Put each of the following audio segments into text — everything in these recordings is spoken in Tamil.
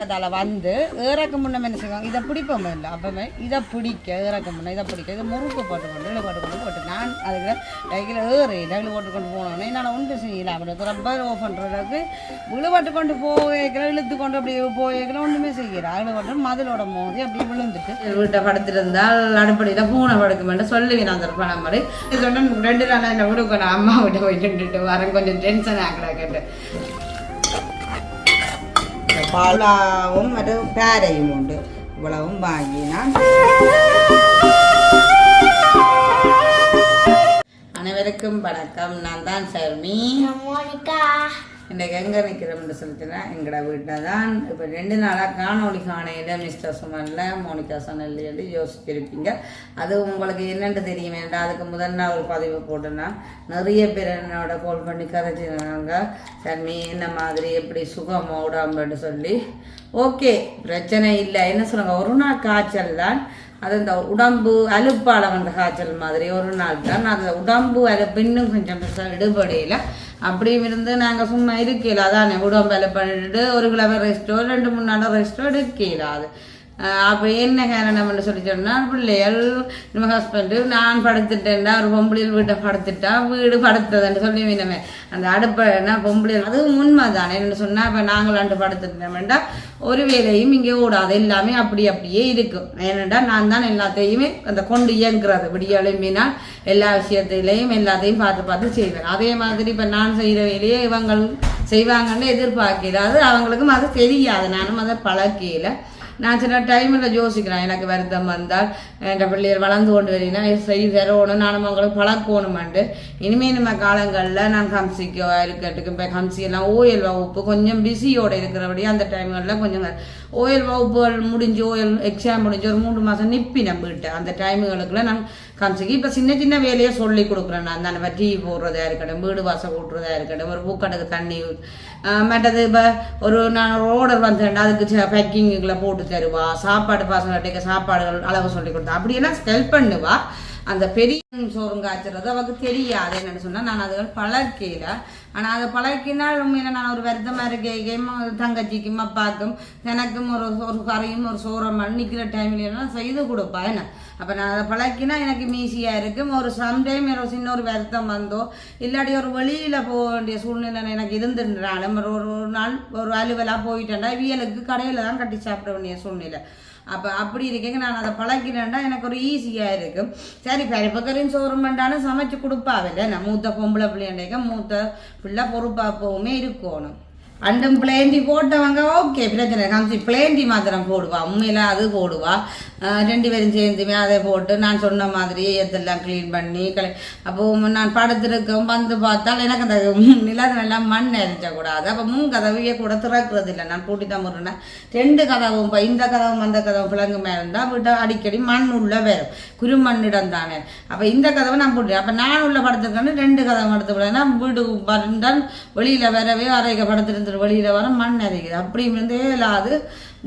அதால் வந்து ஏறக்க முன்ன என்ன செய்வாங்க? இதை பிடிப்போம் இல்லை. அப்போவே இதை பிடிக்க ஏறக்க முன்ன இதை பிடிக்க இதை முறுக்கு போட்டு கொண்டு இதில் போட்டு கொண்டு போட்டு நான் அதுக்கு கையில் ஏறு இதை போட்டு கொண்டு போனோன்னே என்னால் ஒன்றும் செய்யல அப்படி ரொம்ப ஓஃப் பண்ணுறதுக்கு விழுபட்டு கொண்டு போய்க்கிற இழுத்து கொண்டு அப்படி போய்க்கிற ஒன்றுமே செய்யலை அதில் மதிலோட மோதி அப்படியே விழுந்துட்டு வீட்டை படுத்திருந்தால் அடுப்படியில் பூனை படுக்குமென்று சொல்லுவேன் அந்த பணம் மாதிரி இது ரெண்டு நாள் என்ன விடுக்கணும்? அம்மா விட்டு போயிட்டு வரேன் கொஞ்சம் டென்ஷன் ஆகிடா கேட்டு பாலாவும் மற்றும் பேரையும் உண்டு இவ்வளவும் வாங்கி நான் அனைவருக்கும் வணக்கம் நான் தான் சர்மி மோனிகா இன்றைக்கு எங்கே நிற்கிறோம்னு சொல்லிட்டுனா எங்களோட வீட்டில் தான் இப்போ ரெண்டு நாளாக காணொலி காணையில் மிஸ்டர் சுமனில் மோனிகா சொன்னல் யோசிச்சிருப்பீங்க. அது உங்களுக்கு என்னென்று தெரியும் வேண்டாம் அதுக்கு முதல் நான் ஒரு பதிவு போட்டேன்னா நிறைய பேர் என்னோட கால் பண்ணி கதைச்சிருந்தாங்க. சர்மி என்ன மாதிரி எப்படி சுகமாக உடம்புன்னு சொல்லி. ஓகே பிரச்சனை இல்லை. என்ன சொல்லுங்கள் ஒரு நாள் காய்ச்சல் தான். அது இந்த உடம்பு அலுப்பால வந்த காய்ச்சல் மாதிரி ஒரு நாள் தான். அந்த உடம்பு அலுப்பு இன்னும் கொஞ்சம் பெருசாக அப்படி அப்படியும் இருந்து நாங்கள் சும்மா இருக்கல அதானே உடம்பு பண்ணிட்டு ஒரு கிழமை ரெஸ்ட்டோ ரெண்டு மூணு நாள் ரெஸ்ட்டோ எடுக்கல அது. அப்போ என்ன காரணம்னு சொல்லி சொன்னால் பிள்ளைகள் நம்ம ஹஸ்பண்டு நான் படுத்துட்டேன்டா ஒரு பொம்பளையில் வீட்டை படுத்துட்டா வீடு படுத்ததுன்னு சொல்லி வேணுமே அந்த அடுப்பைனா பொம்பளையில் அது உண்மை தானே சொன்னால் இப்போ நாங்களும் அண்டு படுத்துட்டோம்டா ஒரு வேலையும் இங்கே ஓடாது எல்லாமே அப்படி அப்படியே இருக்கும் ஏனெண்டா நான் தான் எல்லாத்தையுமே அந்த கொண்டு இயங்குறது. விடிய எல்லா விஷயத்திலையும் எல்லாத்தையும் பார்த்து பார்த்து செய்வேன். அதே மாதிரி இப்போ நான் செய்கிற வேலையே இவங்க செய்வாங்கன்னு எதிர்பார்க்கிறாது அவங்களுக்கும் அது தெரியாது. நானும் அதை பழக்கையில் நான் சில டைமில் யோசிக்கிறேன். எனக்கு வருத்தம் வந்தால் என்ற பிள்ளைகள் வளர்ந்து கொண்டு வரீங்கன்னா செய்ய தரணும் நானும் அவங்களுக்கு பழக்கணுமாண்டு. இனிமேல் நம்ம காலங்களில் நான் கம்சிக்கோ இருக்கட்டுக்கு இப்போ கம்சி எல்லாம் ஓயல் வகுப்பு கொஞ்சம் பிஸியோடு இருக்கிறபடியே அந்த டைம்களில் கொஞ்சம் ஓயல் வகுப்புகள் முடிஞ்சு ஓயல் எக்ஸாம் முடிஞ்சு ஒரு மூணு மாதம் நிப்பி நம்பிட்டு அந்த டைமுகளுக்குள்ள நான் காமிச்சிக்கி இப்போ சின்ன சின்ன வேலையை சொல்லி கொடுக்குறேன் நான் அந்த டீ போடுறதா இருக்கட்டும் வீடு வாசல் கூட்டுறதா இருக்கட்டும் ஒரு பூக்கட்டுக்கு தண்ணி மற்றது இப்போ ஒரு நான் ஒரு ஆர்டர் வந்தேன் அதுக்கு பேக்கிங்கில் போட்டு தருவா சாப்பாடு பசங்கள்கிட்ட சாப்பாடுகள் அளவு சொல்லி கொடுத்தா அப்படியெல்லாம் ஹெல்ப் பண்ணுவா அந்த பெரிய சோறும் காய்ச்சறது அவளுக்கு தெரியாது என்னன்னு சொன்னால் நான் அதுகள் பழக்கையில் ஆனா அதை பழக்கினால் உண்மையில நான் ஒரு வருத்தமாக இருக்கேன். தங்கச்சிக்கும் அப்பாக்கும் எனக்கும் ஒரு ஒரு கரையும் ஒரு சோறம் அன்னிக்கிற டைம்ல எல்லாம் செய்து கொடுப்பா என்ன? அப்போ நான் அதை பழக்கினா எனக்கு ஈஸியா இருக்கும் ஒரு சம்டைம் ஒரு சின்ன ஒரு வருத்தம் வந்தோ. இல்லாட்டி ஒரு வெளியில் போக வேண்டிய சூழ்நிலை எனக்கு இருந்துன்றாலும் ஒரு ஒரு நாள் ஒரு அலுவலாக போயிட்டேன்டா இவியலுக்கு கடையில் தான் கட்டி சாப்பிட வேண்டிய சூழ்நிலை. அப்போ அப்படி இருக்கேங்க நான் அதை பழக்கினேன்டா எனக்கு ஒரு ஈஸியாக இருக்கும் சரி பரிப்பக்கரையும் சோறும் வேண்டாலும் சமைச்சு கொடுப்பாவில்ல நான் மூத்த பொம்பளை பிள்ளைண்டேக்க மூத்த பிள்ளை பொறுப்பாக போவுமே இருக்கணும். அண்டும் பிளேண்டி போட்டவங்க ஓகே பிரச்சனை காமிச்சு பிளேண்டி மாத்திரம் போடுவா. உண்மையில அது போடுவா. ரெண்டு பேரும் சேர்ந்துமே அதை போட்டு நான் சொன்ன மாதிரி இதெல்லாம் க்ளீன் பண்ணி கலை அப்போ நான் படுத்துருக்கோம் வந்து பார்த்தால் எனக்கு அந்த நிலத்தெல்லாம் மண் எரிஞ்சக்கூடாது கூடாது. அப்போ மூணு கதவையே கூட திறக்கிறது இல்லை. நான் பூட்டி தான் முருனேன் ரெண்டு கதவும் இப்போ இந்த கதவும் அந்த கதவும் பிளங்கு இருந்தால் வீட்டை அடிக்கடி மண் உள்ள வரும். குருமண்ணிடம் தானே. அப்போ இந்த கதவை நான் போட்டு அப்போ நான் உள்ள படுத்துருக்கேன்னு ரெண்டு கதவை எடுத்து விடனா வீடு வந்தால் வெளியில் வரவே அரைக்க படுத்துருந்து வெளியில் வர மண் அரைக்குது அப்படி இருந்தே இல்லாது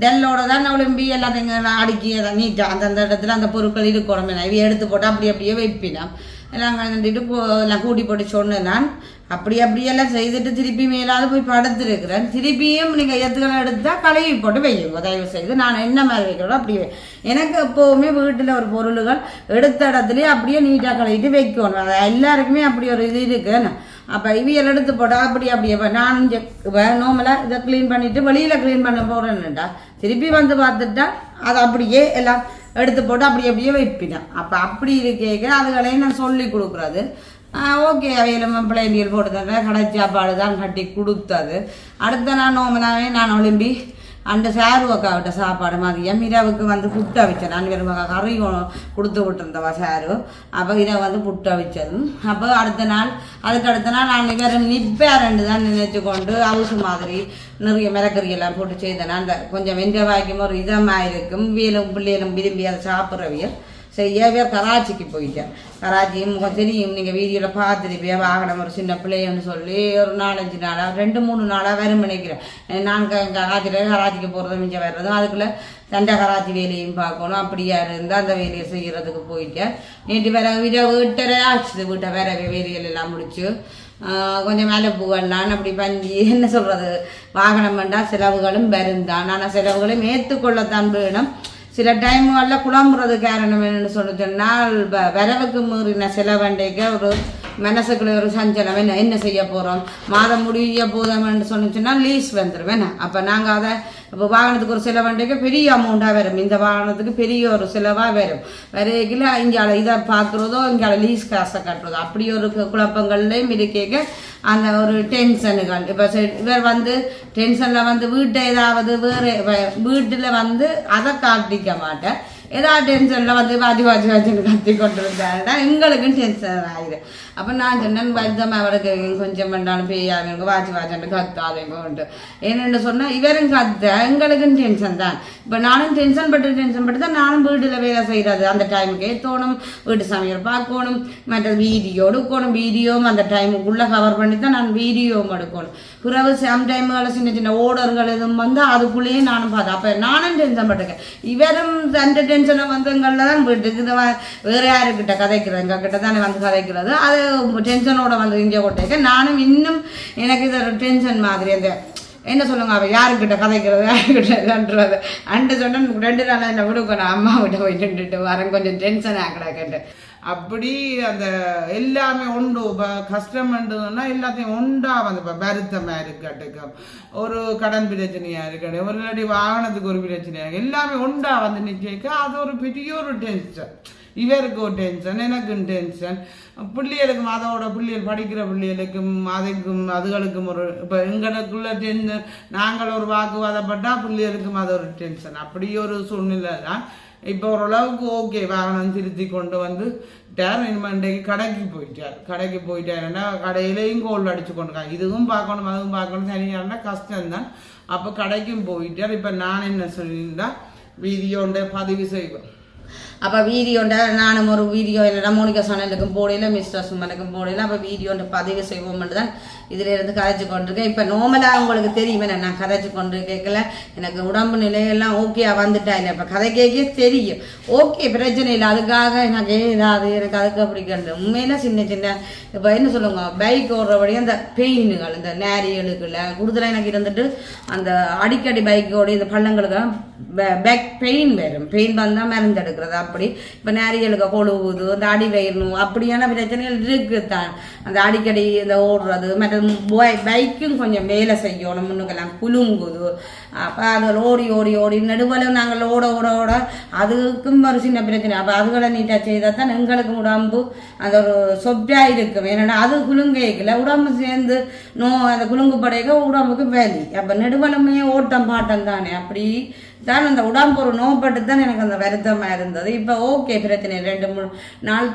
டெல்லோட தான் ஒளிம்பி எல்லாத்தையும் அடுக்கி அதை நீட்டாக அந்தந்த இடத்துல அந்த பொருட்கள் இருக்கணும். இவை எடுத்து போட்டு அப்படி அப்படியே வைப்பினோம் எல்லாம் கலந்துட்டு போ எல்லாம் கூட்டி போட்டு சொன்னேன் நான். அப்படி அப்படியெல்லாம் செய்துட்டு திருப்பி மேலாவது போய் படுத்துருக்கிறேன். திருப்பியும் நீங்கள் எத்துக்களை எடுத்தால் கழுவி போட்டு வையுங்க. தயவு செய்து நான் என்ன மாதிரி வைக்கிறோம் அப்படி வை. எனக்கு எப்போவுமே வீட்டில் ஒரு பொருள்கள் எடுத்த இடத்துலையே அப்படியே நீட்டாக கழுவிட்டு வைக்கணும். எல்லாருக்குமே அப்படி ஒரு இது இருக்குன்னு. அப்போ இவியல் எடுத்து போட்டா அப்படி அப்படியே நானும் நான் இதை க்ளீன் பண்ணிட்டு வெளியில் க்ளீன் பண்ண போகிறேன்னுடா திருப்பி வந்து பார்த்துட்டா அது அப்படியே எல்லாம் எடுத்து போட்டு அப்படி அப்படியே வைப்பினேன் அப்போ அப்படி இருக்கேக்க அதுகளையும் நான் சொல்லி கொடுக்குறது. ஓகே அவையில் பிள்ளைண்டியல் போட்டு தரேன் கடை சாப்பாடு தான் கட்டி கொடுத்தது. அடுத்த நான் நோமலாவே நான் ஒளிம்பி அந்த சாரு அக்காவிட்ட சாப்பாடு மதியம் இரவுக்கு வந்து புட்டு வச்சேன் நான் வெறும் கறி கொடுத்து விட்டுருந்தவா சாரு. அப்போ இரவு வந்து புட்டு அவிச்சதும் அப்போ அடுத்த நாள் அதுக்கு அடுத்த நாள் நான் நிப்பே ரெண்டு தான் நினைச்சு கொண்டு அவுசு மாதிரி நிறைய மிளகறி எல்லாம் போட்டு செய்தேன். அந்த கொஞ்சம் வெஞ்ச வாய்க்கும் ஒரு இதமாக இருக்கும். வீலும் பிள்ளைகளும் விரும்பி அதை சாப்பிட்றவியல் செய்ய கராச்சிக்கு போயிட்டேன். கராச்சியும் முகம் தெரியும். நீங்கள் வீடியோவில் பார்த்துருப்பியா வாகனம் ஒரு சின்ன பிள்ளைன்னு சொல்லி ஒரு நாலஞ்சு நாளாக ரெண்டு மூணு நாளாக வரும் நினைக்கிறேன். நான் கராச்சியில் கராச்சிக்கு போகிறதும் மிச்சம் வர்றதும் அதுக்குள்ளே தண்டை கராச்சி வேலையும் பார்க்கணும். அப்படியா இருந்தால் அந்த வேலையை செய்கிறதுக்கு போயிட்டேன். நேற்று வேற வீட்டை வீட்டரை ஆச்சுது வீட்டை வேற வேலைகள் எல்லாம் முடிச்சு கொஞ்சம் மேலே புகழலாம் அப்படி பஞ்சி என்ன சொல்கிறது வாகனம் வேண்டாம் செலவுகளும் வருந்தான் ஆனால் செலவுகளையும் ஏற்றுக்கொள்ளத்தான் வேணும். சில டைம்களில் குழம்புறது காரணம் வேணும்னு சொல்லி சொன்னால் வ- வரவுக்கு மீறின செலவண்டைக்கு ஒரு மனசுக்குள்ள ஒரு சஞ்சலம் என்ன என்ன செய்ய போகிறோம் மாதம் முடிய போதும்னு சொன்னிச்சுன்னா லீஸ் வந்துடும் வேணா அப்போ நாங்கள் அதை இப்போ வாகனத்துக்கு ஒரு செலவண்டைக்கு பெரிய அமௌண்ட்டாக வரும் இந்த வாகனத்துக்கு பெரிய ஒரு செலவாக வரும் வரைக்கில் இங்கே இதை பார்க்குறதோ இங்கே லீஸ் காசை கட்டுறதோ அப்படி ஒரு கு- குழப்பங்கள்லையும் இருக்கேக்க அந்த ஒரு டென்ஷனுகள் இப்போ இவர் வந்து டென்ஷனில் வந்து வீட்டை ஏதாவது வேறு வீட்டில் வந்து அதை காட்டிக்க மாட்டேன் ஏதாவது டென்ஷனில் வந்து வாஜி வாஜி வாஜின்னு கத்தி கொண்டு வந்தாருன்னா எங்களுக்கும் டென்ஷன் ஆயிடும் அப்போ நான் சொன்னேன் வருத்தம் அவருக்கு கொஞ்சம் பண்ணாலும் பெய்யாதுங்க வாஜி வாஜின்னு உண்டு ஏன்னு சொன்னால் இவரும் கத்த. எங்களுக்கும் டென்ஷன் தான். இப்போ நானும் டென்ஷன் பட்டு டென்ஷன் பட்டு தான் நானும் வீட்டில் வேலை செய்கிறது அந்த டைமுக்கு ஏற்றணும் வீட்டு சமையல் பார்க்கணும் மற்ற வீடியோ எடுக்கணும் வீடியோவும் அந்த டைமுக்குள்ளே கவர் பண்ணி தான் நான் வீடியோவும் எடுக்கணும். பிறகு சம் சின்ன சின்ன ஓடர்கள் எதுவும் வந்து அதுக்குள்ளேயே நானும் பார்த்தேன். அப்போ நானும் டென்ஷன் பட்டிருக்கேன். இவரும் அந்த டென்ஷனை வந்தவங்களில் தான் வீட்டுக்கு இது வேறு யாருக்கிட்ட கதைக்கிறது? எங்கள் கிட்ட தானே வந்து கதைக்கிறது? அது டென்ஷனோட வந்து இங்கே கொட்டேக்க நானும் இன்னும் எனக்கு இது ஒரு டென்ஷன் மாதிரி அந்த என்ன சொல்லுங்க? அவள் யாருக்கிட்ட கதைக்கிறது? யாருக்கிட்ட இதுன்றது அண்டு சொன்னால் ரெண்டு நாளாக என்ன விடுக்கணும்? அம்மா விட்ட போய் நின்றுட்டு வரேன். கொஞ்சம் டென்ஷன் ஆகிடாக்கட்டு அப்படி அந்த எல்லாமே உண்டு. இப்போ கஷ்டம்ன்றதுன்னா எல்லாத்தையும் உண்டா வந்து இப்போ வருத்தமாக இருக்கட்டும். ஒரு கடன் பிரச்சனையாக இருக்கட்டும் ஒரு இல்லாட்டி வாகனத்துக்கு ஒரு பிரச்சனையாக இருக்கு. எல்லாமே உண்டா வந்து நிற்க அது ஒரு பெரிய ஒரு டென்ஷன் இவருக்கு ஒரு டென்ஷன் எனக்கும் டென்ஷன் பிள்ளைகளுக்கும் அதோட பிள்ளைகள் படிக்கிற பிள்ளைகளுக்கும் அதுக்கும் அதுகளுக்கும் ஒரு இப்போ எங்களுக்குள்ள டென்ஷன் நாங்கள் ஒரு வாக்குவாதப்பட்டால் பிள்ளைகளுக்கும் அது ஒரு டென்ஷன் அப்படி ஒரு சூழ்நிலை தான் இப்போ ஓரளவுக்கு ஓகே வாகனம் திருத்தி கொண்டு வந்து டேர் இன்றைக்கு கடைக்கு போயிட்டார். கடைக்கு போயிட்டாருன்னா கடையிலையும் கோல்டு அடிச்சு கொண்டு இதுவும் பார்க்கணும் அதுவும் பார்க்கணும் தனியாருன்னா கஷ்டம்தான். அப்போ கடைக்கும் போயிட்டார். இப்போ நான் என்ன சொல்லியிருந்தா வீடியோண்ட பதிவு செய்வேன் அப்போ வீடியோண்ட நானும் ஒரு வீடியோ என்னடா மோனிகா சேனலுக்கும் போடையில மிஸ்டர் சுமனுக்கும் போடையில அப்போ வீடியோண்ட பதிவு செய்வோம்னு தான் இதில் இருந்து கதைச்சு கொண்டிருக்கேன் இப்போ நார்மலாக உங்களுக்கு தெரியுமே நான் கதைச்சு கொண்டு கேட்கல எனக்கு உடம்பு நிலையெல்லாம் ஓகேயா வந்துட்டா இல்லை இப்போ கதை கேட்க தெரியும் ஓகே பிரச்சனை இல்லை அதுக்காக எனக்கு ஏதாவது எனக்கு அதுக்கு பிடிக்கிறது உண்மையில சின்ன சின்ன இப்போ என்ன சொல்லுங்க பைக் ஓடுறபடி அந்த பெயினுகள் இந்த நேரியலுக்குள்ள கூடுதலாக எனக்கு இருந்துட்டு அந்த அடிக்கடி பைக்கோட இந்த பள்ளங்களுக்கு பேக் பெயின் வரும் பெயின் வந்தால் மருந்து எடுக்கிறது அப்படி. இப்போ நேரியலுக்கு கொழுவுது அந்த அடி வயிறணும் அப்படியான பிரச்சனைகள் இருக்குது தான். அந்த அடிக்கடி இந்த ஓடுறது மற்ற பைக்கும் கொஞ்சம் வேலை செய்யணும் முன்னுக்கெல்லாம் குலுங்குது. அப்போ அதில் ஓடி ஓடி ஓடி நடுவில் நாங்கள் ஓட ஓட ஓட அதுக்கும் ஒரு சின்ன பிரச்சனை. அப்போ அதுகளை நீட்டாக செய்தால் தான் எங்களுக்கு உடம்பு அந்த ஒரு சொப்டாக இருக்கும். ஏன்னா அது குலுங்கைக்கல உடம்பு சேர்ந்து நோ அந்த குலுங்கு படைக்க உடம்புக்கு வேலி. அப்போ நெடுவலமே ஓட்டம் பாட்டம் தானே. அப்படி தான் அந்த உடம்பு ஒரு நோப்பட்டு தான் எனக்கு அந்த வருத்தமாக இருந்தது. இப்போ ஓகே பிரச்சனை ரெண்டு மூணு நாள்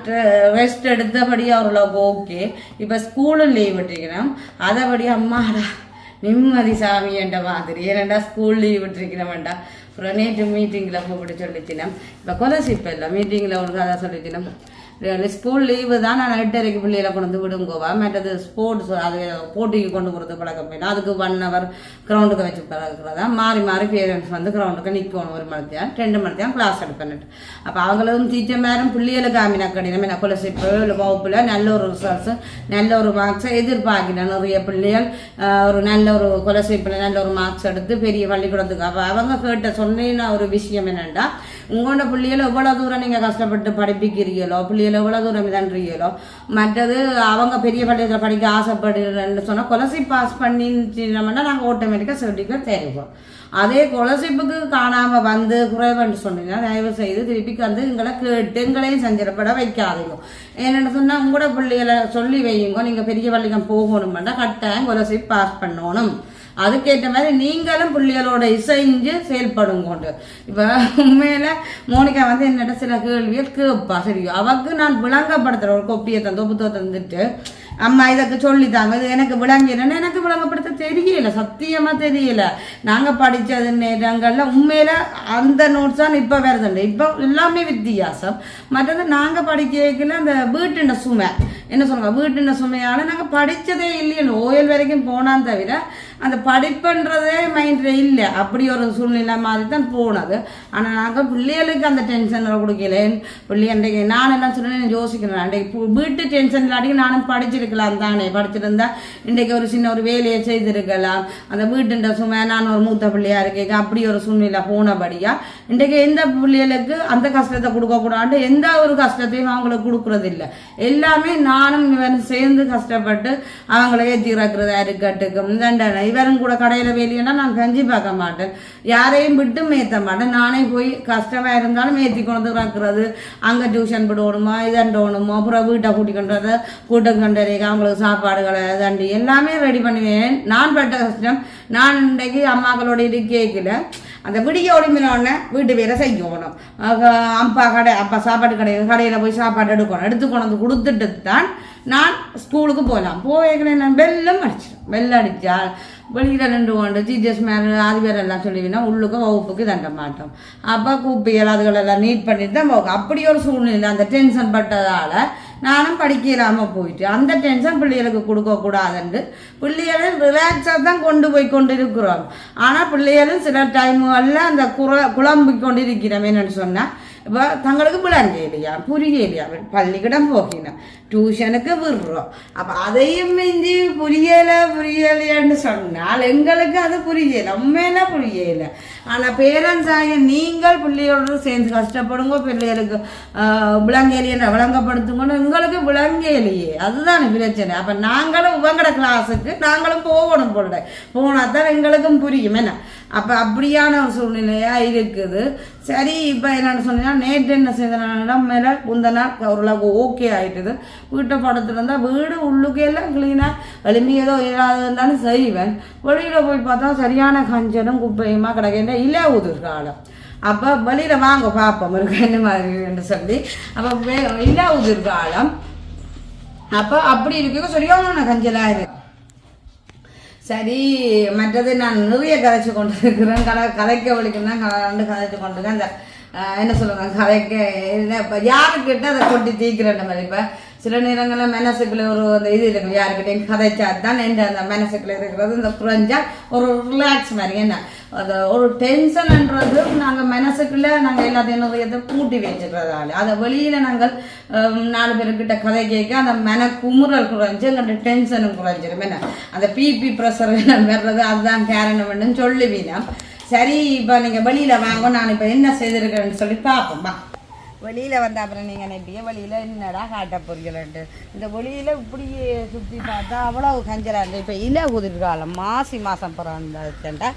ரெஸ்ட் எடுத்தபடி ஓரளவுக்கு ஓகே இப்போ ஸ்கூலும் லீவ் விட்டுருக்கிறேன் அதைபடி அம்மாடா நிம்மதி சாமி என்ற மாதிரி. ஏனண்டா ஸ்கூல் லீவ் விட்டுருக்கிறவன்டா அப்புறம் நேற்று மீட்டிங்கில் கூப்பிட்டு சொல்லிச்சினோம். இப்போ கொலசிப்பு இல்லை மீட்டிங்கில் ஒரு கதை சொல்லிச்சினோம். ஸ்கூல் லீவு தான் நான் நெட்டரைக்கு பிள்ளைகளை கொண்டு வந்து விடுங்கோவா? மற்றது ஸ்போர்ட்ஸ் அது போட்டிக்கு கொண்டு போகிறது பழக்கம் போயிடும் அதுக்கு ஒன் ஹவர் கிரவுண்டுக்கு வச்சு பழகிறதா? மாறி மாறி பேரண்ட்ஸ் வந்து கிரவுண்டுக்கு நிற்கணும் ஒரு மணி ரெண்டு மணி நேரம் கிளாஸ் எடுப்பேன்ட்டு அப்போ அவங்களும் டீச்சர் மேரும் பிள்ளைகளுக்கு ஆமினா கடினம். என்ன கொலசிப்பு இல்லை வகுப்பில் நல்ல ஒரு ரிசல்ட்ஸ் நல்ல ஒரு மார்க்ஸை எதிர்பார்க்கிறேன் நிறைய பிள்ளைகள் ஒரு நல்ல ஒரு கொலசிப்பில் நல்ல ஒரு மார்க்ஸ் எடுத்து பெரிய பள்ளிக்கூடத்துக்கு அப்போ அவங்க கேட்ட சொன்ன ஒரு விஷயம் என்னென்னா உங்களோட பிள்ளைகளை எவ்வளோ தூரம் நீங்கள் கஷ்டப்பட்டு படிப்பிக்கிறீங்களோ இயலோ எவ்வளோ தூரம் இதன்றீங்களோ மற்றது அவங்க பெரிய பள்ளியத்தில் படிக்க ஆசைப்படுறேன்னு சொன்னால் கொலசி பாஸ் பண்ணிட்டோம்னா நாங்கள் ஆட்டோமேட்டிக்காக சர்டிஃபிகேட் தருவோம். அதே கொலசிப்புக்கு காணாமல் வந்து குறைவன்னு சொன்னீங்கன்னா தயவு செய்து திருப்பி வந்து எங்களை கேட்டு எங்களையும் சஞ்சலப்பட வைக்காதீங்க. என்னென்னு சொன்னால் உங்களோட பிள்ளைகளை சொல்லி வையுங்க. நீங்கள் பெரிய பள்ளிக்கம் போகணும்னா கட்டாயம் கொலசிப் பாஸ் பண்ணணும். அதுக்கேற்ற மாதிரி நீங்களும் பிள்ளைகளோட இசைஞ்சு செயல்படும் கொண்டு இப்போ உண்மையில மோனிகா வந்து என்னட்ட சில கேள்வியை கேட்பா. சரி அவக்கு நான் விளங்கப்படுத்துகிறேன் ஒரு கொப்பியை தந்து புத்தகத்தை தந்துட்டு. அம்மா இதற்கு சொல்லித்தாங்க இது எனக்கு விளங்கினேன்னு எனக்கு விளங்கப்படுத்த தெரியல. சத்தியமா தெரியல. நாங்க படிச்சது நேரங்கள்ல உண்மையில அந்த நோட்ஸ் தான் இப்ப வருதுண்டு. இப்போ எல்லாமே வித்தியாசம். மற்றது நாங்க படிக்கல அந்த வீட்டின சுமை. என்ன சொல்லுங்க? வீட்டின சுமையால நாங்க படிச்சதே இல்லையே ஓயல் வரைக்கும் போனான் தவிர அந்த படிப்புன்றதே மைண்டில் இல்லை. அப்படி ஒரு சூழ்நிலை மாதிரி தான் போனது ஆனால் நாங்கள் பிள்ளைகளுக்கு அந்த டென்ஷனில் கொடுக்கல பிள்ளை அன்றைக்கு நான் என்ன சொன்னேன் யோசிக்கிறேன் அன்றைக்கு வீட்டு டென்ஷன் இல்லாட்டி நானும் படிச்சிருக்கலாம் தானே. படிச்சிருந்தா இன்றைக்கு ஒரு சின்ன ஒரு வேலையை செய்திருக்கலாம். அந்த வீட்டுன்ற சுமை நான் ஒரு மூத்த பிள்ளையாக இருக்கேன். அப்படி ஒரு சூழ்நிலை போனபடியாக இன்றைக்கு எந்த பிள்ளைகளுக்கு அந்த கஷ்டத்தை கொடுக்கக்கூடாது எந்த ஒரு கஷ்டத்தையும் அவங்களுக்கு கொடுக்குறதில்ல. இல்லை எல்லாமே நானும் இவன் சேர்ந்து கஷ்டப்பட்டு அவங்கள ஏற்றி இறக்குறதா இருக்கட்டுக்கும் தண்டனை இவரும் கூட கடையில் வேலையினா நான் கஞ்சி பார்க்க மாட்டேன். யாரையும் விட்டு மேத்த மாட்டேன். நானே போய் கஷ்டமா இருந்தாலும் ஏற்றி கொண்டு இறக்குறது அங்கே டியூஷன் விடணுமா இதண்டோணுமோ அப்புறம் வீட்டை கூட்டி கொண்டு கூட்டம் கண்டறிக்க அவங்களுக்கு சாப்பாடுகளை தண்டி எல்லாமே ரெடி பண்ணுவேன். நான் பட்ட கஷ்டம் நான் இன்றைக்கு அம்மாக்களோட இது கேட்கல. அந்த விடிய ஒளிமினோடனே வீட்டு வேலை செய்யணும். அப்பா கடை அப்பா சாப்பாடு கடை கடையில் போய் சாப்பாடு எடுக்கணும். எடுத்து கொண்டு வந்து கொடுத்துட்டு தான் நான் ஸ்கூலுக்கு போகலாம் போய் நான் பெல்லும் அடிச்சிடும். பெல் அடித்தால் வெளியில் ரெண்டு கொண்டு டீச்சர்ஸ் மேலே அது பேர் எல்லாம் சொல்லுவீங்கன்னா உள்ளுக்கு வகுப்புக்கு தண்ட மாட்டோம். அப்போ கூப்பியல் அதுகளெல்லாம் நீட் பண்ணிட்டு தான் போகும். அப்படி ஒரு சூழ்நிலை அந்த டென்ஷன் பட்டதால் நானும் படிக்க இல்லாமல் போயிட்டு அந்த டென்ஷன் பிள்ளைகளுக்கு கொடுக்கக்கூடாதுண்டு பிள்ளைகளை ரிலாக்ஸாக தான் கொண்டு போய் கொண்டு இருக்கிறோம் ஆனால் பிள்ளைகளும் சில டைமுகளில் அந்த குற குழம்பிக் கொண்டு இருக்கிறோம் என்னென்னு சொன்னால் இப்போ தங்களுக்கு விளங்கலையா புரியலையா பள்ளிக்கூடம் போகணும் டியூஷனுக்கு விடுறோம் அப்போ அதையும் மிஞ்சி புரியலை புரியலையான்னு சொன்னால் எங்களுக்கு அது புரியலை உண்மையில புரியலை ஆனால் பேரண்ட்ஸ் ஆகிய நீங்கள் பிள்ளையோடு சேர்ந்து கஷ்டப்படுங்க பிள்ளைகளுக்கு விளங்கலையே விளங்கப்படுத்துங்கன்னு எங்களுக்கு விளங்கேலியே அதுதான் பிரச்சனை அப்போ நாங்களும் உங்களோட கிளாஸுக்கு நாங்களும் போகணும் போல போனால் தான் எங்களுக்கும் புரியும் என்ன அப்போ அப்படியான ஒரு சூழ்நிலையாக இருக்குது. சரி இப்போ என்னென்னு சொன்னீங்கன்னா நேற்று என்ன செய்தனால மேலே முந்த நாள் ஓரளவுக்கு ஓகே ஆயிட்டுது. வீட்டை படத்துல இருந்தால் வீடு உள்ளுக்கெல்லாம் க்ளீனாக எளிமை ஏதோ இருந்தாலும் செய்வேன். வெளியில் போய் பார்த்தா சரியான கஞ்சனும் குப்பையுமா கிடக்கின்ற இலை உதிர் காலம் அப்போ வெளியில் வாங்க பார்ப்போம் இருக்கு என்ன மாதிரி என்று சொல்லி. அப்போ இலை உதிர் காலம் அப்போ அப்படி இருக்க சரியான கஞ்சலாக இருக்கு சரி மற்றது நான் நிறைய கதைச்சு கொண்டிருக்கிறேன். கலை கதை கதைக்க வலிக்குன்னா கலந்து கதைச்சு கொண்டிருக்கேன். அந்த என்ன சொல்லுவாங்க கதைக்க என்ன இப்போ யாருக்கிட்ட அதை கொட்டி தீக்கிறேன் மாதிரி இப்போ சில நேரங்களில் மனசுக்குள்ள ஒரு அந்த இது இருக்கும் யாருக்கிட்டையும் கதைச்சா தான் எந்த அந்த மனசுக்குள்ள இருக்கிறது இந்த குறைஞ்சா ஒரு ரிலாக்ஸ் மாதிரி என்ன? அந்த ஒரு டென்ஷன்ன்றது நாங்கள் மனசுக்குள்ள நாங்கள் எல்லாத்தையும் நிறைய கூட்டி வச்சுக்கிறதால அதை வெளியில் நாங்கள் நாலு பேர்கிட்ட கதை கேட்க அந்த மன குமுறல் குறைஞ்சு எங்கள்கிட்ட டென்ஷனும் குறைஞ்சிரும். என்ன? அந்த பிபி ப்ரெஷர் எல்லாம் வர்றது அதுதான் காரணம்னு சொல்லுவீங்க சரி இப்போ நீங்கள் வெளியில் வாங்க நான் இப்போ என்ன செய்திருக்கேன்னு சொல்லி பார்ப்போம்மா வெளியில் வந்த அப்புறம் நீங்கள் நினைப்பீங்க வெளியில் என்னடா காட்ட போறீங்களேன்ட்டு. இந்த வெளியில் இப்படி சுற்றி பார்த்தா அவ்வளோ கஞ்சலாக இருந்தது. இப்போ இலை உதிர்காலம் மாசி மாதம் பிறந்தா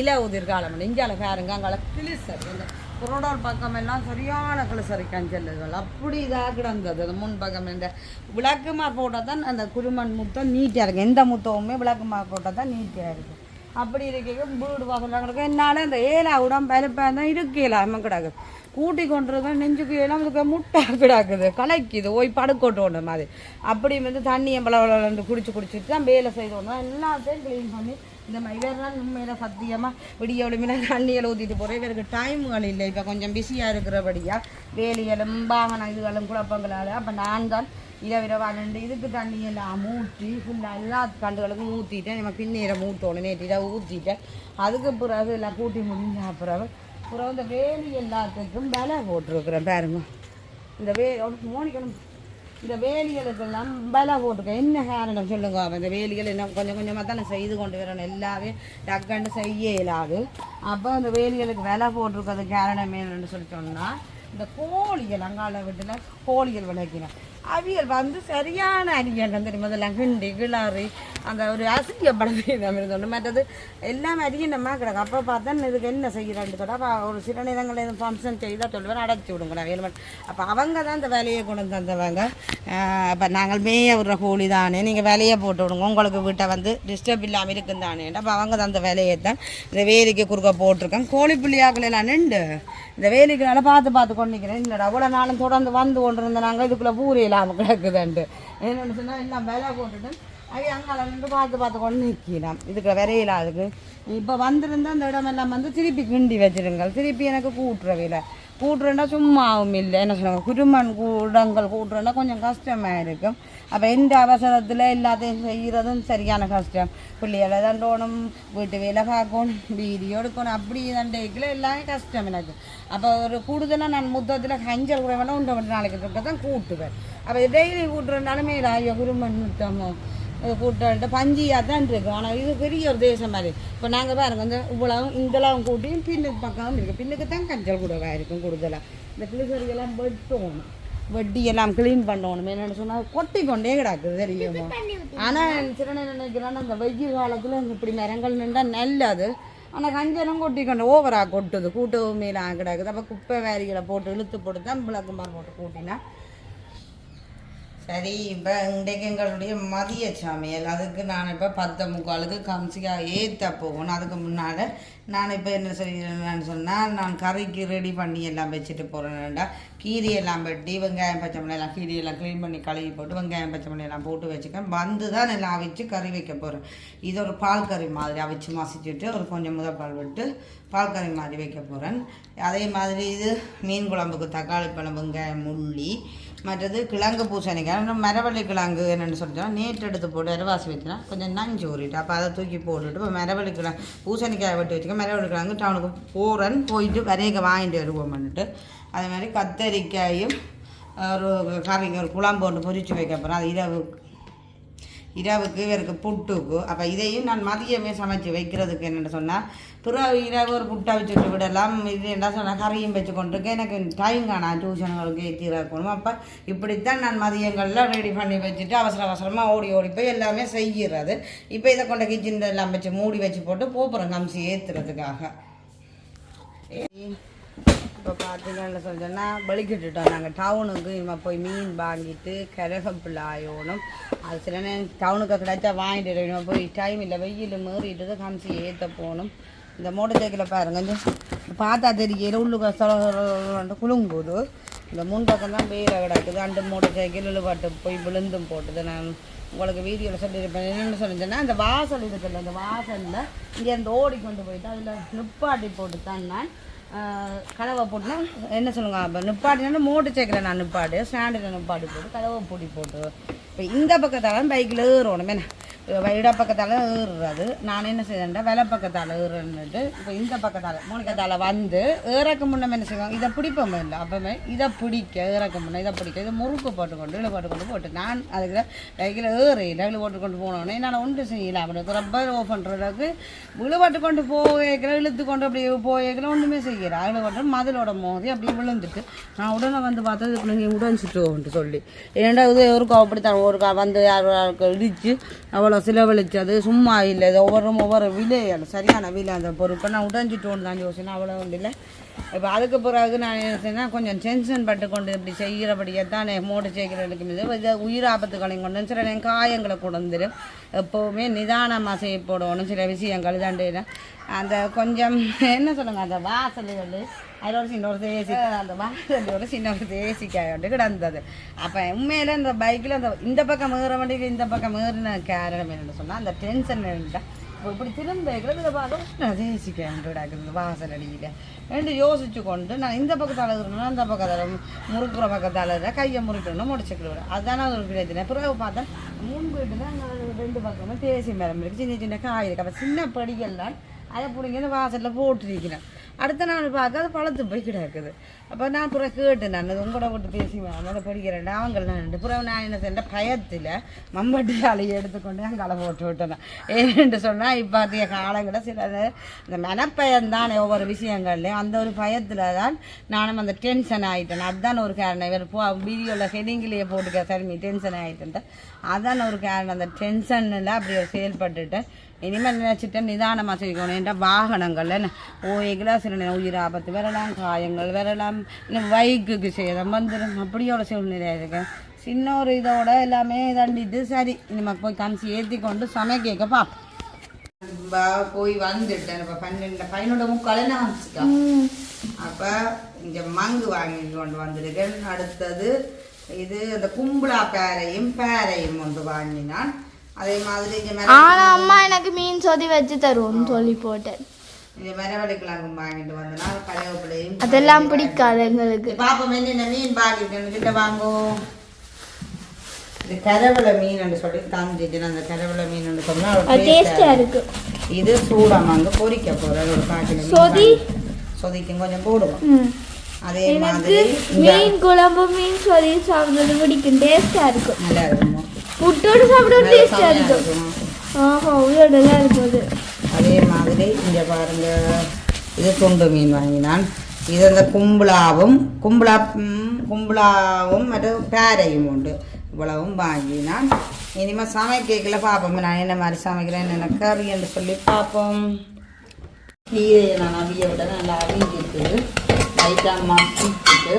இல உதிர்காலம் இஞ்சால பாருங்க அங்கே கிளிசர் இந்த புரோடோல் பக்கம் எல்லாம் சரியான கிளிசரி கஞ்சல்கள். அப்படி இதாக கிடந்தது அந்த முன் பக்கம் இந்த விளக்குமா போட்டால் தான் அந்த குருமண் முத்தம் நீட்டாக இருக்கும் எந்த முத்தமுமே விளக்குமா போட்டால் தான் நீட்டாக இருக்கும் அப்படி இருக்க வீடு வாசலாம் கிடக்கு. என்னால் இந்த ஏலா உடம்பு பலப்பாக தான் இருக்கையில அம்மன் கிடக்கு. கூட்டி கொண்டிருக்கேன் நெஞ்சுக்கு எல்லாம் இதுக்கு முட்டை கலைக்குது ஓய் படுக்கோட்டோன்ற மாதிரி. அப்படி வந்து தண்ணியை பல குடிச்சு குடிச்சிட்டு தான் வேலை செய்தோம் எல்லாத்தையும் க்ளீன் பண்ணி இந்த மாதிரி இவரெல்லாம் உண்மையில சத்தியமாக விடிய ஒளிமையில தண்ணியில் ஊற்றிட்டு போகிறேன் இவருக்கு டைமுகள் இல்லை. இப்போ கொஞ்சம் பிஸியாக இருக்கிறபடியாக வேலிகளும் வாகனம் இதுகளும் குழப்பங்களால். அப்போ நான் தான் இரவிரவா ரெண்டு இதுக்கு தண்ணியெல்லாம் ஊற்றி ஃபுல்லாக எல்லா கண்டுகளுக்கும் ஊற்றிட்டேன் நம்ம பின்னீரை மூட்டோன்னு நேற்றிட ஊற்றிட்டேன் அதுக்கு பிறகு எல்லாம் கூட்டி முடிஞ்ச பிறகு அப்புறம் இந்த வேலி எல்லாத்துக்கும் விலை போட்டிருக்கிறேன் பாருங்க. இந்த வே மோனிக்கணும். இந்த வேலிகளுக்கெல்லாம் விலை போட்டிருக்கேன். என்ன காரணம் சொல்லுங்க அப்ப இந்த வேலிகள் என்ன கொஞ்சம் கொஞ்சமாக தானே செய்து கொண்டு வரணும். எல்லாமே டக்குன்னு செய்ய இயலாது அப்போ இந்த வேலிகளுக்கு விலை போட்டிருக்கிறது காரணம் என்னன்னு சொல்லி சொன்னால் இந்த கோழிகள் அங்கால வீட்டில் கோழிகள் விளைக்கிறேன் அவியல் வந்து சரியான அரியல் தெரியும் முதல்ல கிண்டி கிளாறு அந்த ஒரு அசிங்க படம் இருந்தோம் மற்றது எல்லாம் அரியணமா கிடக்கும் அப்போ பார்த்தா இதுக்கு என்ன செய்கிறான்னு கூட அப்போ ஒரு சில நேரங்களில் எதுவும் ஃபங்க்ஷன் செய்தால் சொல்லுவேன் அடைச்சி விடுங்க நான் அப்போ அவங்க தான் இந்த வேலையை கொண்டு தந்தவங்க. அப்போ நாங்கள் மேய விடுற கோழி தானே நீங்கள் வேலையை போட்டு விடுங்க உங்களுக்கு வீட்டை வந்து டிஸ்டர்ப் இல்லாமல் இருக்கும் தானே. அப்போ அவங்க தான் அந்த வேலையை தான் இந்த வேலிக்கு குறுக்க போட்டிருக்கேன். கோழி புள்ளியாக்கள் எல்லாம் நின்று இந்த நல்லா பார்த்து பார்த்து கொண்டு நிற்கிறேன் இல்லைடா அவ்வளோ நாளும் தொடர்ந்து வந்து கொண்டு இருந்த நாங்கள் இதுக்குள்ளே பூரி இல்லாமல் கிடக்குதுண்டு என்னென்னு சொன்னால் எல்லாம் வேலை போட்டுட்டு அது அங்கே நின்று பார்த்து பார்த்து கொண்டு நிற்கலாம் இதுக்கு விரையில அதுக்கு இப்போ வந்திருந்தால் அந்த இடமெல்லாம் வந்து திருப்பி கிண்டி வச்சிருங்க திருப்பி எனக்கு கூட்டுற கூட்டுறேன்னா சும்மாவும் இல்லை என்ன சொல்லுவாங்க குருமன் கூடங்கள் கூட்டுறேன்னா கொஞ்சம் கஷ்டமாக இருக்கும் அப்போ இந்த அவசரத்தில் எல்லாத்தையும் செய்கிறதும் சரியான கஷ்டம் பிள்ளைகளை தண்டோணும் வீட்டு வேலை காக்கணும் வீடியோ எடுக்கணும் அப்படி தண்டைக்கில் எல்லாமே கஷ்டம் எனக்கு அப்போ ஒரு கூடுதலாக நான் முத்தத்தில் கஞ்சல் கூட வேணால் உண்டை மட்டும் நாளைக்கு தான் கூட்டுவேன் அப்போ டெய்லி கூட்டுறதுனாலுமே ஐயோ குருமன் முத்தமோ கூட்டாட்டு பஞ்சியாக தான் இருக்கு. ஆனால் இது பெரிய ஒரு தேசம் மாதிரி. இப்போ நாங்கள் பாருங்க இந்த இவ்வளவு இங்கெல்லாம் கூட்டியும் பின்னுக்கு பக்கம் இருக்குது பின்னுக்கு தான் கஞ்சல் கூடவா இருக்கும் கூடுதலாக இந்த கிளிசரியெல்லாம் வெட்டணும். வெட்டி எல்லாம் க்ளீன் பண்ணணும். என்னென்னு சொன்னால் கொட்டி கொண்டே கிடக்குது தெரியுமா? ஆனால் சில நேரம் நினைக்கிறேன்னா அந்த வெயில் காலத்தில் இப்படி மரங்கள் நின்றா நல்லது. ஆனால் கஞ்சலும் கொட்டி கொண்டு ஓவராக கொட்டுது. கூட்டு மேலே கிடக்குது. அப்போ குப்பை வேரிகளை போட்டு இழுத்து போட்டு தான் விளக்குமார் போட்டு கூட்டினா சரி இப்போ இன்றைக்கு எங்களுடைய மதிய சமையல். அதுக்கு நான் இப்போ பத்து முக்காலுக்கு கம்சிக்காக ஏற்ற போகணும். அதுக்கு முன்னால் நான் இப்போ என்ன செய்யணும்னு சொன்னால் நான் கறிக்கு ரெடி பண்ணி எல்லாம் வச்சுட்டு போகிறேன்டா கீரி எல்லாம் வெட்டி வெங்காயம் பச்சை மிளகாய் கீரி எல்லாம் க்ளீன் பண்ணி கழுவி போட்டு வெங்காயம் பச்சை மிளகாய் போட்டு வச்சுக்கேன் வந்து தான் எல்லாம் அவிச்சு கறி வைக்க போகிறேன் இது ஒரு பால் கறி மாதிரி அவிச்சு மசிச்சுட்டு ஒரு கொஞ்சம் முதல் பால் விட்டு பால் கறி மாதிரி வைக்க போகிறேன் அதே மாதிரி இது மீன் குழம்புக்கு தக்காளி பழம் வெங்காயம் முள்ளி மற்றது கிழங்கு பூசணிக்காய் மரவள்ளி கிழங்கு என்னென்னு சொல்லிட்டோம் நேற்று எடுத்து போட்டு இரவாசி வச்சுனா கொஞ்சம் நஞ்சு ஊறிட்டு அப்போ அதை தூக்கி போட்டுட்டு இப்போ மரவள்ளி கிழங்கு பூசணிக்காய் வெட்டி வச்சுக்க மரவள்ளி கிழங்கு டவுனுக்கு போகிறேன் போயிட்டு வரையக வாங்கிட்டு வருவோம் பண்ணிட்டு அதே மாதிரி கத்தரிக்காயும் ஒரு கறி ஒரு குழம்பு ஒன்று பொரிச்சு வைக்க போகிறேன் அது இரவு இரவுக்கு இவருக்கு புட்டுக்கு அப்போ இதையும் நான் மதியமே சமைச்சு வைக்கிறதுக்கு என்னென்னு சொன்னால் பிறகு இரவு ஒரு புட்டை வச்சுட்டு விடலாம். இது என்ன சொன்னால் கறியும் வச்சு கொண்டிருக்கேன் எனக்கு டைம் காணா டியூஷனுங்களுக்கு ஏற்றி இருக்கணும் அப்போ இப்படித்தான் நான் மதியங்கள்லாம் ரெடி பண்ணி வச்சுட்டு அவசர அவசரமாக ஓடி ஓடி போய் எல்லாமே செய்கிறது இப்போ இதை கொண்ட கிச்சன் எல்லாம் வச்சு மூடி வச்சு போட்டு போகிறேன் கம்சி ஏற்றுறதுக்காக இப்போ பார்த்தீங்கன்னு சொல்லிட்டோன்னா பலிக்கிட்டுட்டோம் நாங்கள் டவுனுக்கு இனிமேல் போய் மீன் வாங்கிட்டு கரகப்பில் ஆயோணும். அது சில நேரம் டவுனுக்கு கிடைச்சா வாங்கிட்டு வரணும் போய் டைம் இல்லை வெயில் மீறிட்டு தான் காமிச்சு ஏற்ற போகணும். இந்த மோட்டர் சைக்கிளை பாருங்க கொஞ்சம் பார்த்தா தெரியல உள்ளுக்கு குலுங்குது. இந்த முன் பக்கம் தான் வேற கிடக்குது. அண்டு மோட்டர் சைக்கிள் இழுபாட்டு போய் விழுந்தும் போட்டுது. நான் உங்களுக்கு வீடியோவில் சொல்லியிருப்பேன். என்னென்னு சொல்லிச்சேன்னா அந்த வாசல் இருக்குல்ல அந்த வாசலில் இங்கேருந்து ஓடி கொண்டு போயிட்டு அதில் நிப்பாட்டி போட்டு தான் நான் கலவை போட்டுனா என்ன சொல்லுங்க அப்போ நிப்பாட்டினா மோட்டர் சைக்கிளை நான் நிப்பாடு ஸ்டாண்டில் நிப்பாடு போட்டு கலவை பொடி போட்டு. இப்போ இந்த பக்கத்தால் பைக்கில் ஏறணும் என்ன? இட பக்கத்தால் ஏறுறது. நான் என்ன செய்தேன்டா வில பக்கத்தால் ஏறுறேன்னுட்டு இப்போ இந்த பக்கத்தால் மூணிக்கத்தால் வந்து ஏறக்கு முன்னம் என்ன செய்வாங்க? இதை பிடிப்போம் இல்லை அப்போவே இதை பிடிக்க ஏறக்கு முன்னே இதை பிடிக்க இதை முறுக்கு போட்டுக்கொண்டு இழு போட்டுக்கொண்டு போட்டு நான் அதுக்கு பைக்கில் ஏறு இழு போட்டுக்கொண்டு போனோடனே என்னால் ஒன்று செய்யல. அப்படி ரப்பர் ஓ பண்ணுறதுக்கு விழுபட்டு கொண்டு போயிருக்கிற இழுத்து கொண்டு அப்படி போயிருக்கிற ஒன்றுமே செய்கிறேன் அதில் போட்டு மதிலோட மோதி அப்படியே விழுந்துட்டு நான் உடனே வந்து பார்த்தா இது பிள்ளைங்க உடஞ்சிட்டோன்ட்டு சொல்லி. ஏன்டா இது ஒரு அப்படித்தான் ஒரு கா வந்து யார் யாருக்கு அவ்வளோ செலவழிச்சது சும்மா இல்லை இது ஒவ்வொரு ஒவ்வொரு விலை சரியான விலை அந்த பொருட்கள். நான் உடஞ்சிட்டோன்னு தான் யோசினேன் அவ்வளோ ஒன்றும் இல்லை. இப்போ அதுக்கு பிறகு நான் என்ன செய்யணும் கொஞ்சம் டென்ஷன் பட்டு கொண்டு இப்படி செய்கிறபடியே தான் மோடு செய்கிறதுக்கு மீது இது. உயிர் ஆபத்துகளையும் கொண்டு வந்து சில நேரம் காயங்களை கொண்டு வந்துடும் எப்போவுமே நிதானமாக செய்ய போடணும் சில விஷயங்கள் தான் அந்த கொஞ்சம் என்ன சொல்லுங்கள் அந்த வாசல்கள். அதில் ஒரு சின்ன ஒரு தேசி அந்த வாசலோட சின்ன ஒரு தேசிக்காய் வந்து கிடந்தது அப்போ உண்மையில இந்த பைக்கில் அந்த இந்த பக்கம் மீற வண்டியில் இந்த பக்கம் மீறின காரணம் என்னென்னு சொன்னால் அந்த டென்ஷன் இப்போ இப்படி திரும்ப இதை பார்க்க தேசிக்காய் கிடக்குது வாசல் அடிக்கிட்ட ரெண்டு யோசிச்சு கொண்டு நான் இந்த பக்கத்தால் இருக்கணும் அந்த பக்கத்தால் முறுக்குற பக்கத்தால் இருந்தால் கையை முறுக்கணும்னு முடிச்சுக்கிடுவேன் அதுதானே ஒரு பிரச்சனை பிறகு பார்த்தா முன் வீட்டு தான் ரெண்டு பக்கமும் தேசி மரம் இருக்குது சின்ன சின்ன காய் இருக்குது அப்போ சின்ன படிகள்லாம் அதை பிடிங்க இந்த வாசலில் போட்டுருக்கிறேன் அடுத்த நாள் பார்க்க அது பழத்து போய் கிடக்குது. அப்போ நான் பிறகு கேட்டேன் நான் உங்களோட விட்டு பேசி அதை படிக்கிறேன் அவங்க நான் பிறகு நான் என்ன செஞ்சேன் பயத்தில் மம்பட்டி அலையை எடுத்துக்கொண்டு அங்கே போட்டு விட்டேன் ஏன்னு சொன்னால் இப்போ அதிக காலங்களில் சில இந்த மனப்பயம் தான் ஒவ்வொரு விஷயங்கள்லையும் அந்த ஒரு பயத்தில் தான் நானும் அந்த டென்ஷன் ஆகிட்டேன் அதுதான் ஒரு காரணம். இவர் போ வீடியோவில் ஹெடிங்கிலேயே போட்டுக்க சரி டென்ஷன் ஆகிட்டேன்ட்டு அதான் ஒரு அந்த டென்ஷனில் அப்படி ஒரு செயல்பட்டுட்டேன். இனிமேல் நினச்சிட்டேன்? நிதானமாக செய்யணும். என்ற வாகனங்கள் என்ன? ஓய்களை சில நேரம் உயிர் ஆபத்து வரலாம் காயங்கள் வரலாம். இன்னும் பைக்குக்கு சேதம் வந்துடும் அப்படியோட சூழ்நிலை இருக்கேன். சின்ன ஒரு இதோட எல்லாமே தண்டிட்டு சரி. இனிமேல் போய் கமிச்சு ஏற்றி கொண்டு சமைக்க பார்ப்போம் போய் வந்துட்டேன். இப்போ பன்னெண்டு பையனோட முக்கால நான் அப்போ இங்கே மங்கு வாங்கிட்டு கொண்டு வந்திருக்கேன். அடுத்தது இது அந்த கும்பலா பேரையும் பேரையும் ஒன்று வாங்கினான். அதே மாதிரி இங்கே ஆனா அம்மா எனக்கு மீன் சொதி வச்சு தருவோம்னு சொல்லி போட்டேன். மரவள்ளி கிழங்கும் வாங்கிட்டு வந்தனா கருவேப்பிலையும் அதெல்லாம் பிடிக்காது எங்களுக்கு. பாப்போம் என்னென்ன மீன் வாங்கிட்டு கிட்ட வாங்குவோம். இது கரவளை மீன் சொல்லி தாங்கிட்டு அந்த கரவளை மீன் சொன்னா அது டேஸ்டா இருக்கு. இது சூடாமாங்க பொரிக்க போறது ஒரு காய்ச்சல் சொதி? சொதிக்கும் கொஞ்சம் போடுவோம். அதே மாதிரி மீன் குழம்பு மீன் சொல்லி சாப்பிடுறது பிடிக்கும். டேஸ்டா இருக்கும். நல்லா இருக்குமா புட்டோடு சாப்பிட நல்ல டேஸ்டா செமையா இருக்கும்? ஆஹா உயிரோட தான் இருக்கும் அது அதே மாதிரி இங்க பாருங்க. இது துண்டு மீன் வாங்கினான். இது அந்த கும்பலாவும் கும்பலா கும்பலாவும் மற்றும் பேரையும் உண்டு. இவ்வளவும் வாங்கினான். இனிமேல் சமைக்கல பார்ப்போம் நான் என்ன மாதிரி சமைக்கிறேன் என்னென்ன கறி என்று சொல்லி பார்ப்போம் கீரையை நான் அவிய விட நல்லா அவிஞ்சிட்டு கொஞ்சம் மசிச்சுட்டு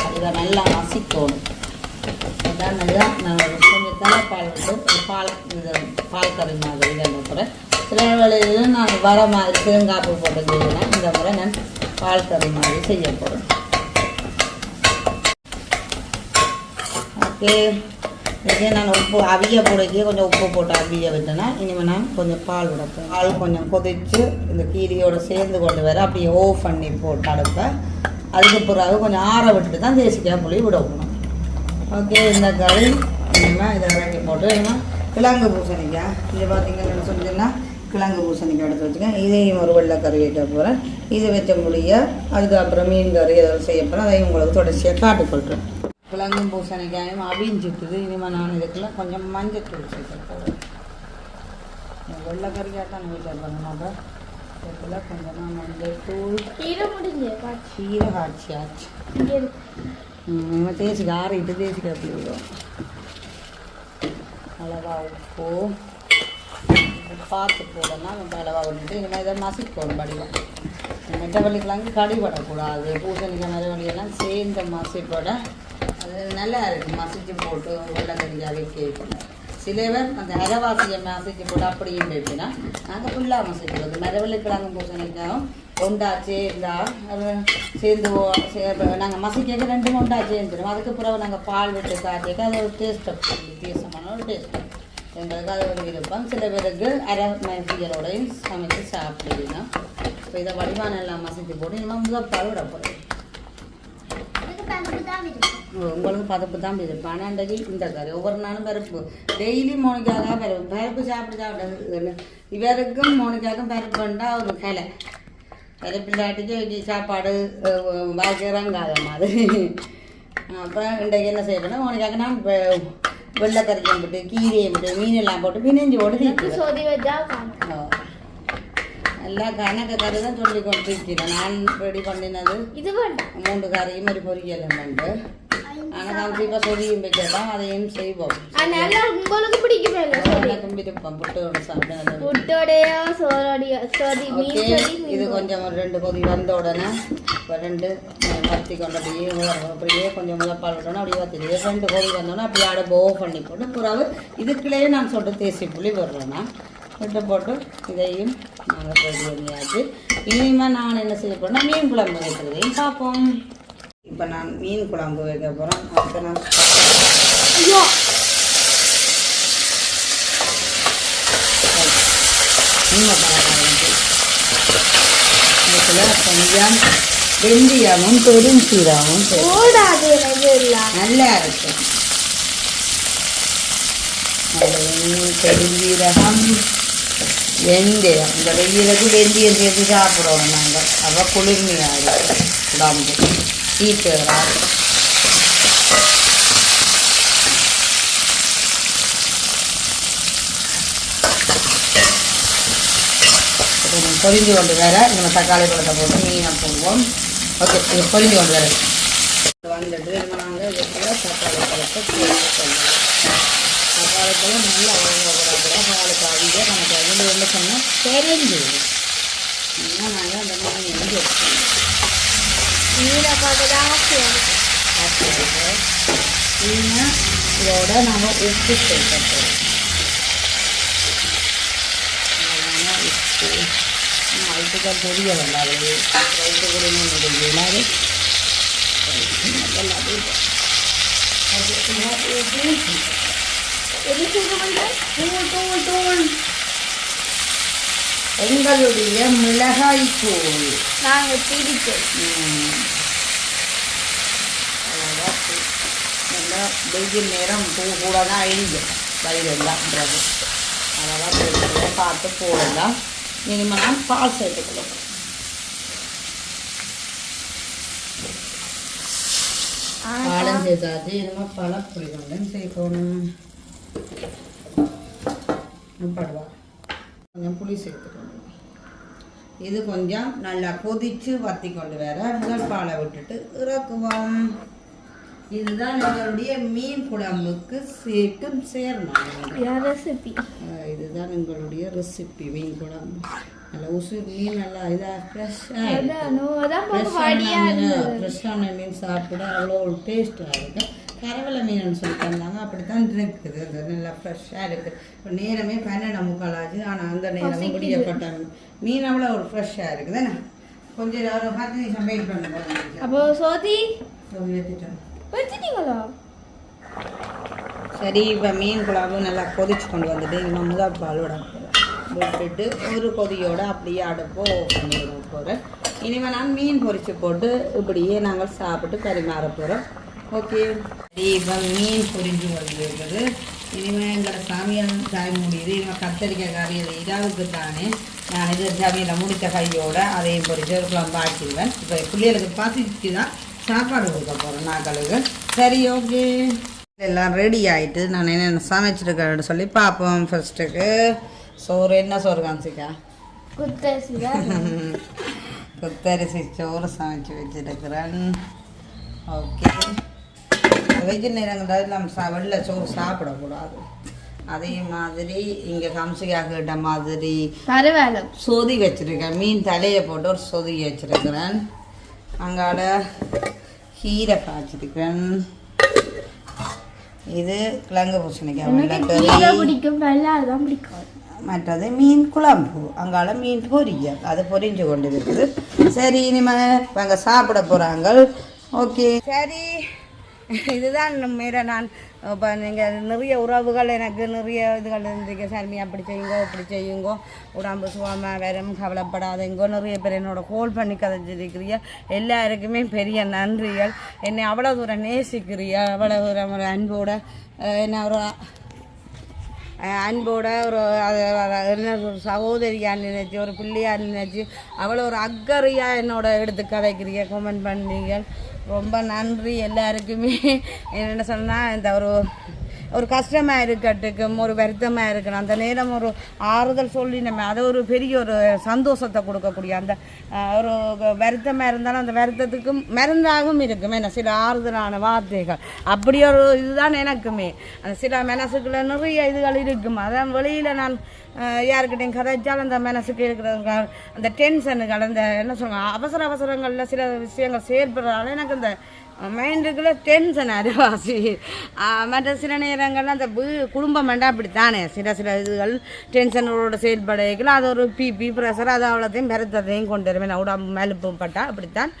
அதில் நல்லா மசிக்கணும் அதான் நல்லா நான் கொஞ்சம் தலைப்பால் விட்டு பால் இது பால் கறி மாதிரி தான் அப்புறம் சில வேளையில் நான் வர மாதிரி தேங்காப்பு போட்டு செய்வேன். இந்த முறை நான் பால் கறி மாதிரி செய்ய போகிறேன் ஓகே. இதே நான் உப்பு அவிய போடைக்கே கொஞ்சம் உப்பு போட்டு அவிய விட்டேன்னா இனிமேல் நான் கொஞ்சம் பால் விடப்பேன் பால் கொஞ்சம் கொதித்து இந்த கீரையோடு சேர்ந்து கொண்டு வர அப்படியே ஓஃப் பண்ணி போட்டு அடுப்பேன் அதுக்கு பிறகு கொஞ்சம் ஆற விட்டு தான் தேசிக்காய் புளி விடணும் ஓகே இந்த கறி இனிமேல் இதை இறக்கி போட்டு இனிமேல் கிழங்கு பூசணிக்காய். இது பார்த்தீங்கன்னு சொன்னீங்கன்னா கிழங்கு பூசணிக்காய் எடுத்து வச்சுக்கேன் இதையும் ஒரு வெள்ளை கறி வைக்க போகிறேன் இது வச்ச முடிய அதுக்கப்புறம் மீன் கறி ஏதாவது செய்ய போகிறேன் அதையும் உங்களுக்கு தொடர்ச்சியாக காட்டிக்கொள்கிறேன் கிழங்கும் பூசணிக்காயும் அவிஞ்சிட்டுது இனிமேல் நான் இதுக்குள்ள கொஞ்சம் மஞ்சத்தூள் சேர்க்க போகிறேன் வெள்ளை கறியாக தான் வீட்டில் பண்ணணும் இதுக்குள்ள கொஞ்சமாக மஞ்சள் தூள் கீரை முடிஞ்சு. கீரை இங்க இருக்கு. நம்ம தேசிக்கு ஆறிட்டு தேசிக்கு அப்படி விடுவோம். அளவா உப்பு. பார்த்து போடலாம் நம்ம அளவா விட்டுட்டு இனிமேல் இதை மசிக்கணும் வடிவம் மெட்டவள்ளிக்கெல்லாம் கடிபடக்கூடாது. பூசணிக்காய் மரவள்ளியெல்லாம் சேர்ந்த மசிப்பட அது நல்லா இருக்கும் மசிச்சு போட்டு வெள்ளக்கறிக்காவே கேட்கணும் சில பேர் அந்த அரைவாசியை மசிச்சு போட்டு அப்படியும் வைப்பினா நாங்கள் ஃபுல்லாக மசிக்கிறது மரவள்ளிக்கிழங்கு பூசணிக்காயும் ஒண்டா சேர்ந்தா சேர்ந்து நாங்கள் மசிக்க ரெண்டு ஒண்டா சேர்ந்துடும் அதுக்கு பிறகு நாங்கள் பால் விட்டு காட்டிக்க அது ஒரு டேஸ்ட்டை வித்தியாசமான ஒரு டேஸ்ட் எங்களுக்கு அது ஒரு விருப்பம். சில பேருக்கு அரை மசிகளோடையும் சமைச்சு சாப்பிடுவீங்க. இப்போ இதை வடிவான எல்லாம் மசிஞ்சு போட்டு இனிமேல் முதல் பால் விட போகிறேன் உங்களுக்கு பதப்பு தான் விருப்பம் ஆனால் இன்றைக்கு இந்த கறி ஒவ்வொரு நாளும் பருப்பு. டெய்லி மோனிக்காக பருப்பு. பருப்பு சாப்பிட்டு சாப்பிட்டது இவருக்கும் மோனிக்காக்கும் பருப்புண்டா ஒரு கலை பருப்பில்லாட்டிக்கு இட்லி சாப்பாடு வாய்க்கிறங்காத மாதிரி. அப்புறம் இன்றைக்கு என்ன செய்யணும் மோனிக்காக நான் வெ- வெள்ளைக்கறியும் போட்டு கீரையும் போட்டு மீன் எல்லாம் போட்டு பிணைஞ்சு போட்டு சொதி வச்சா. எல்லா கணக்கு கறி தான் சொல்லி கொண்டிருக்கிறேன் நான் ரெடி பண்ணினது இது மூன்று கறியும் ஒரு பொரியலும் உண்டு ஆனால் கண்டிப்பாக சொல்லியும் வைக்கலாம் அதையும் செய்வோம் அதனால உங்களுக்கு பிடிக்குமே எனக்கும் விருப்பம் புட்டோட சாப்பிட்டு புட்டோடையோ சோறோடையோ சொதி இது கொஞ்சம் ஒரு ரெண்டு கொதி வந்த உடனே இப்போ ரெண்டு வத்தி கொண்டு அப்படியே கொஞ்சம் முதப்பால் விட்டோன்னா அப்படியே வத்திடுது ரெண்டு கொதி வந்தோடனே அப்படியே அடுப்பு ஓஃப் பண்ணி போட்டு பிறகு இதுக்குள்ளேயே நான் சொல்லிட்டு தேசி புளி விடுறேன்னா விட்டு போட்டு இதையும் நாங்கள் ரெடி பண்ணியாச்சு இனிமேல் நான் என்ன செய்ய போறேன்னா மீன் குழம்பு வைக்கிறதையும் பார்ப்போம். இப்போ நான் மீன் குழம்பு வைக்க போகிறேன் அதுக்கு நான் ஐயோ! கொஞ்சம் வெந்தயமும் பெரும் இல்ல. நல்லா இருக்கும் பெருஞ்சீரகம் வெந்தயம் இந்த வெயிலுக்கு வெந்தயம் சேர்த்து சாப்பிடுவோம் நாங்கள் அப்போ குளிர்மையாக உடம்பு ஹீட்டு பொரிஞ்சு கொண்டு வர நம்ம தக்காளி பழத்தை போட்டு மீனை போடுவோம் ஓகே இது பொரிஞ்சு கொண்டு வர வந்துட்டு நம்ம நாங்கள் தக்காளி பழத்தை சேர்த்து கொள்ளலாம் தக்காளி பழம் நல்லா வளர்ந்து கூட பாலுக்கு அதிக நமக்கு அதில் என்ன சொன்னால் தெரிஞ்சு நாங்கள் அந்த மீன் வந்து மீனை பார்க்கதான் ஆசையா இருக்கு. மீனை இதோட நாம் உப்பு சேர்க்க எது செய்ய தூள் தூள் தூள் எங்களுடைய மிளகாய் தூள் நாங்கள் பிடிச்சோம். நல்லா வெயில் நேரம் பூ கூட தான் அழிஞ்சிடும் வயிறெல்லாம்ன்றது அதெல்லாம் பார்த்து போடலாம். நான் பால் சேர்த்துக்கலாம் பாலம் சேர்த்தாச்சு இனிமேல் பழப்பொடி கொண்டு சேர்க்கணும். படுவா கொஞ்சம் புளி சேர்த்துக்கணும் இது கொஞ்சம் நல்லா கொதிச்சு வத்தி கொண்டு வர முதல் பாலை விட்டுட்டு இறக்குவோம். இதுதான் எங்களுடைய மீன் குழம்புக்கு சேர்க்கும் சேர்மானம். ரெசிபி இதுதான் எங்களுடைய ரெசிபி மீன் குழம்பு. நல்லா உசு மீன் நல்லா இதாக ஃப்ரெஷ்ஷாக ஃப்ரெஷ்ஷான மீன் சாப்பிட அவ்வளோ டேஸ்ட்டாக இருக்கு கரவலை மீன் சொல்லி தந்தாங்க. அப்படித்தான் இருக்குது. அது நல்லா ஃப்ரெஷ்ஷாக இருக்குது இப்போ நேரமே பன்னெண்டு முக்கால் ஆச்சு ஆனால் அந்த நேரமும் முடியப்பட்ட மீன் அவ்வளோ ஒரு ஃப்ரெஷ்ஷாக இருக்குது. கொஞ்சம் ஒரு பத்து நிமிஷம் வெயிட் பண்ண அப்போ சோதி? வச்சுட்டீங்களா சரி இப்போ மீன் குழம்பு நல்லா கொதிச்சு கொண்டு வந்துட்டு இன்னும் முதல் பாலோட விட்டுட்டு ஒரு கொதியோட அப்படியே அடுப்போ பண்ணி விட போகிறேன் இனிமேல் நான் மீன் பொரிச்சு போட்டு இப்படியே நாங்கள் சாப்பிட்டு பரிமாற போகிறோம் ஓகே. இப்போ மீன் பொரிஞ்சு வந்துருக்குது. இனிமேல் எங்களோட சமையல் டைம் முடியுது. இனிமேல் கத்தரிக்காய் கறியல் இதாவுக்கு தானே. நான் இது சமையலை முடித்த கையோட அதையும் பொரிச்சு ஒரு குழம்பு ஆக்கிடுவேன். இப்போ பிள்ளைகளுக்கு பசிச்சு தான் சாப்பாடு கொடுக்க போகிறேன் நாக்களுக்கு சரி ஓகே. எல்லாம் ரெடி ஆயிட்டு நான் என்னென்ன சமைச்சிருக்கேன்னு சொல்லி பார்ப்போம் ஃபர்ஸ்ட்டுக்கு சோறு என்ன சோறு காமிச்சிக்கா குத்தரிசிதா குத்தரிசி சோறு சமைச்சு வச்சிருக்கிறேன். ஓகே. வெஜ் நேரங்கள் நம்ம சா வெள்ளை சோறு சாப்பிடக்கூடாது. அதே மாதிரி இங்கே கம்சிக்கா கிட்ட மாதிரி பரவாயில்ல. சொதி வச்சிருக்கேன். மீன் தலையை போட்டு ஒரு சொதி வச்சிருக்கிறேன். அங்காட கீரை காய்ச்சிருக்கிறேன் இது கிழங்கு பூசணிக்காய் பிடிக்கும் பிடிக்கும். மற்றது மீன் குழம்பு. அங்கால மீன் பொரியல். அது பொரிஞ்சு கொண்டு இருக்குது சரி இனிமேல் இவங்க சாப்பிட போகிறாங்க ஓகே. சரி. இதுதான் மேல நான் இப்போ நீங்கள் நிறைய உறவுகள் எனக்கு நிறைய இதுகள் இருந்தீங்க சாமி அப்படி செய்யுங்கோ இப்படி செய்யுங்கோ. உடம்பு சுகமாக வரும் கவலைப்படாதீங்கோ நிறைய பேர் என்னோட கோல் பண்ணி கதைச்சிருக்கிறீங்க. எல்லாருக்குமே பெரிய நன்றிகள். என்னை அவ்வளோ தூரம் நேசிக்கிறீங்க. அவ்வளோ தூரம் ஒரு அன்போட என்ன ஒரு அன்போட ஒரு என்ன ஒரு சகோதரியாக நினைச்சு ஒரு பிள்ளையாக நினைச்சு அவ்வளோ ஒரு அக்கறையாக என்னோட எடுத்து கதைக்கிறீங்க. கமெண்ட் பண்ணீங்க ரொம்ப நன்றி எல்லாருக்குமே. என்ன சொன்னால் இந்த ஒரு ஒரு கஷ்டமாக இருக்கட்டுக்கும் ஒரு வருத்தமாக இருக்கணும். அந்த நேரம் ஒரு ஆறுதல் சொல்லி நம்ம அதை ஒரு பெரிய ஒரு சந்தோஷத்தை கொடுக்கக்கூடிய அந்த ஒரு வருத்தமாக இருந்தாலும் அந்த வருத்தத்துக்கும் மருந்தாகவும் இருக்கும். என்ன சில ஆறுதலான வார்த்தைகள். அப்படி ஒரு இதுதான் எனக்குமே. அந்த சில மனசுக்குள்ள நிறைய இதுகள் இருக்கும். அதான் வெளியில் நான் யாருக்கிட்டையும் கதைச்சாலும் அந்த மனசுக்கு இருக்கிறவங்க அந்த டென்ஷனுகள் அந்த என்ன சொல்லுவாங்க அவசர அவசரங்களில் சில விஷயங்கள் செயல்படுறதால எனக்கு அந்த மைண்டுக்குள்ளே டென்ஷன் அரைவாசி மற்ற சில நேரங்கள்ல அந்த குடும்பம் வேண்டாம் அப்படித்தானே. சில சில இதுகள் டென்ஷனோட செயல்படைகள் அது ஒரு பிபி ப்ரெஷர் அது அவ்வளோத்தையும் பெருத்ததையும் கொண்டு வருவேன். நான் உடம்பு மெலுப்பும் பட்டா அப்படித்தான்.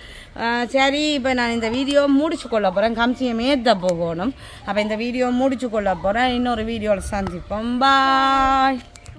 சரி இப்போ நான் இந்த வீடியோ முடிச்சு கொள்ள போகிறேன் கம்சியம் ஏற்ற போகணும். அப்போ இந்த வீடியோ முடிச்சு கொள்ள போகிறேன் இன்னொரு வீடியோவில் சந்திப்போம். பாய்